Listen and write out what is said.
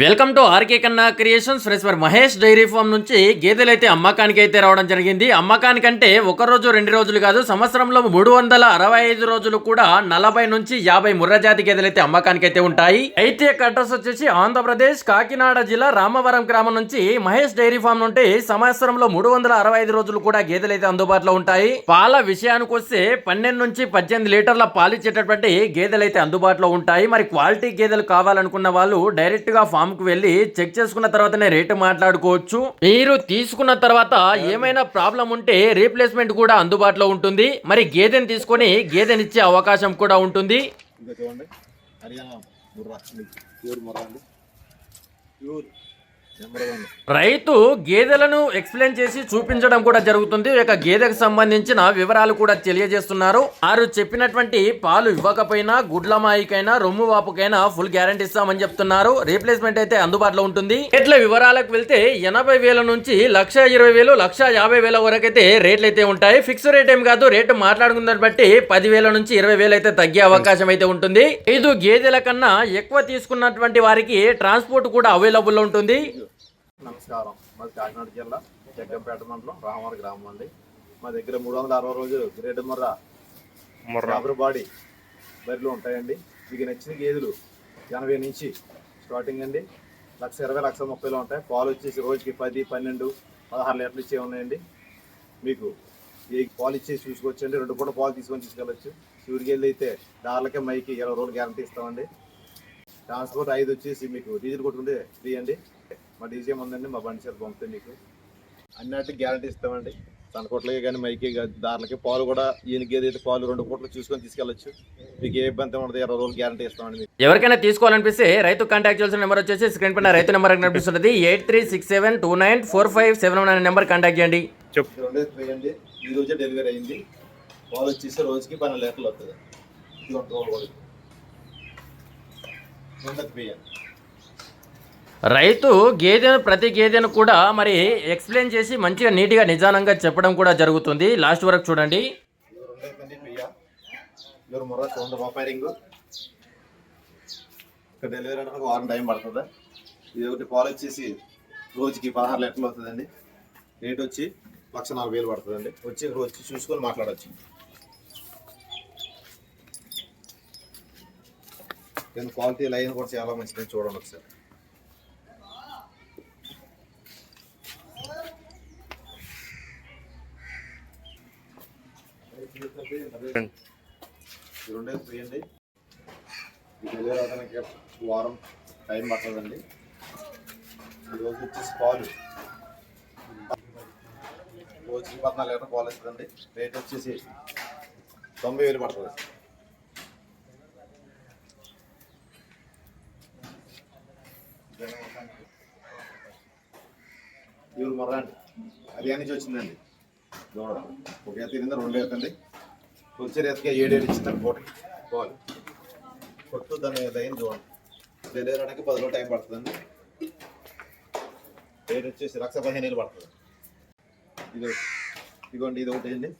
Welcome to RK Kanna creations. Fresh for Mahesh dairy farm నుంచి గేదెలు అయితే అమ్మకానికి అయితే రావడం జరిగింది. అమ్మకానికంటే ఒక రోజు రెండు రోజులు కాదు సంవత్సరంలో మూడు వందల అరవై ఐదు రోజులు కూడా నలభై నుంచి యాభై ముర్రజాతి గేదెలు అయితే అమ్మకానికి అయితే ఉంటాయి. అయితే అడ్రస్ వచ్చేసి ఆంధ్రప్రదేశ్ కాకినాడ జిల్లా రామవరం గ్రామం నుంచి మహేష్ డైరీ ఫామ్ నుండి సంవత్సరంలో మూడు వందల అరవై ఐదు రోజులు కూడా గేదెలు అయితే అందుబాటులో ఉంటాయి. పాల విషయానికి వస్తే పన్నెండు నుంచి పద్దెనిమిది లీటర్ల పాలు ఇచ్చేటటువంటి గేదెలు అయితే అందుబాటులో ఉంటాయి. మరి క్వాలిటీ గేదెలు కావాలనుకున్న వాళ్ళు డైరెక్ట్గా ఫామ్ ఫామ్కు వెళ్ళి చెక్ చేసుకున్న తర్వాతనే రేటు మాట్లాడుకోవచ్చు. మీరు తీసుకున్న తర్వాత ఏమైనా ప్రాబ్లం ఉంటే రీప్లేస్మెంట్ కూడా అందుబాటులో ఉంటుంది. మరి గేదెని తీసుకొని గేదెనిచ్చే అవకాశం కూడా ఉంటుంది. చూడండి. రైతు గేదెలను ఎక్స్ప్లెయిన్ చేసి చూపించడం కూడా జరుగుతుంది. ఇక గేదెకు సంబంధించిన వివరాలు కూడా తెలియజేస్తున్నారు. వారు చెప్పినటువంటి పాలు ఇవ్వకపోయినా గుడ్ల మాయికైనా రొమ్ము వాపుకైనా ఫుల్ గ్యారంటీ ఇస్తామని చెప్తున్నారు. రీప్లేస్మెంట్ అయితే అందుబాటులో ఉంటుంది. రేట్ల వివరాలకు వెళ్తే ఎనభై వేల నుంచి లక్ష ఇరవై వేలు లక్ష యాభై వేల వరకు అయితే రేట్లు అయితే ఉంటాయి. ఫిక్స్ రేట్ ఏం కాదు రేటు మాట్లాడుకున్న బట్టి పదివేల నుంచి ఇరవై వేలు అయితే తగ్గే అవకాశం అయితే ఉంటుంది. ఐదు గేదెల కన్నా ఎక్కువ తీసుకున్నటువంటి వారికి ట్రాన్స్పోర్ట్ కూడా అవైలబుల్ ఉంటుంది. నమస్కారం. మాది కాకినాడ జిల్లా జగ్గంపేట మండలం రామవరం గ్రామం అండి. మా దగ్గర మూడు వందల అరవై రోజులు గ్రేడ్ ముర్రా రాబర్ బాడీ బరిలో ఉంటాయండి. మీకు నచ్చిన గేదెలు ఎనభై నుంచి స్టార్టింగ్ అండి. లక్ష ఇరవై లక్ష ముప్పైలో ఉంటాయి. పాలు వచ్చేసి రోజుకి పది పన్నెండు పదహారు లీటర్లు ఇచ్చే ఉన్నాయండి. మీకు ఏ పాలు ఇచ్చేసి చూసుకోవచ్చండి. రెండు పూట పాలు తీసుకొని తీసుకెళ్ళచ్చు. శివుడికి వెళ్ళి అయితే దార్లకే మైకి ఇరవై రోజులు గ్యారంటీ ఇస్తామండి. ట్రాన్స్పోర్ట్ ఐదు వచ్చేసి మీకు డీజిల్ కొట్టుకుంటే ఫ్రీ అండి. మా డీజీఎం ఉందండి మా బండి చేత పంపితే మీకు. అన్నిటికి గ్యారంటీ ఇస్తామండి. తనకోట్లకి కానీ మైకి దారులకి పాలు కూడా ఈయనకి ఏదైతే పాలు రెండు పూటలు చూసుకొని తీసుకెళ్ళచ్చు. మీకు ఏ ఇబ్బంది ఉండదు ఇరవై రోజులు గ్యారంటీ ఇస్తామండి మీకు. ఎవరికైనా తీసుకోవాలనిపిస్తే రైతు కాంటాక్ట్ చేయాల్సిన నెంబర్ వచ్చేసి స్క్రీన్ పైన రైతు నెంబర్ కనిపిస్తుంది eight three six seven two nine four five seven nine number contact చేయండి. పోయండి ఈ రోజే డెలివరీ అయింది. పాలు వచ్చేసి రోజుకి పన్నెండు లీటర్లు వస్తుంది. ఇది ఒక రోజు కూడా రెండోది పోయండి రైతు గేదెను ప్రతి గేదెను కూడా మరి ఎక్స్ప్లెయిన్ చేసి మంచిగా నీట్గా నిజానంగా చెప్పడం కూడా జరుగుతుంది. లాస్ట్ వరకు చూడండి. ఇది డెలివరీ వారం టైం పడుతుంది. ఇది ఒకటి పాలు వచ్చేసి రోజుకి పదహారు లీటర్లు అవుతుందండి రేట్ వచ్చి లక్ష నాలుగు వేలు పడుతుందండి. వచ్చి ఇక్కడ వచ్చి చూసుకొని మాట్లాడచ్చు. నేను క్వాలిటీ లైన్ కూడా చాలా మంచిది. చూడండి ఒకసారి. రెండే పోయండి డెలివరీ అవడానికి వారం టైం పడుతుందండి ఈరోజు వచ్చేసి పాలు. రోజుకి పద్నాలుగు లీటర్ పాలు ఇస్తుందండి రేట్ వచ్చేసి తొంభై వేలు పడుతుంది. ఇవి మొర్ర హర్యానా నుంచి వచ్చిందండి. దూడ ఒక ఎత్త తిరిగింది రెండు ఎత్తండి వచ్చే రేతకి ఏడేడు ఇచ్చిందండి పూట పాలు కొట్టు దాని లైన్ చూడండి డెలివరీ అవడానికి పది రోజులు టైం పడుతుందండి రేట్ వచ్చేసి లక్ష పదిహేను వేలు పడుతుంది ఇది. ఇదిగోండి ఇది ఒకటి అండి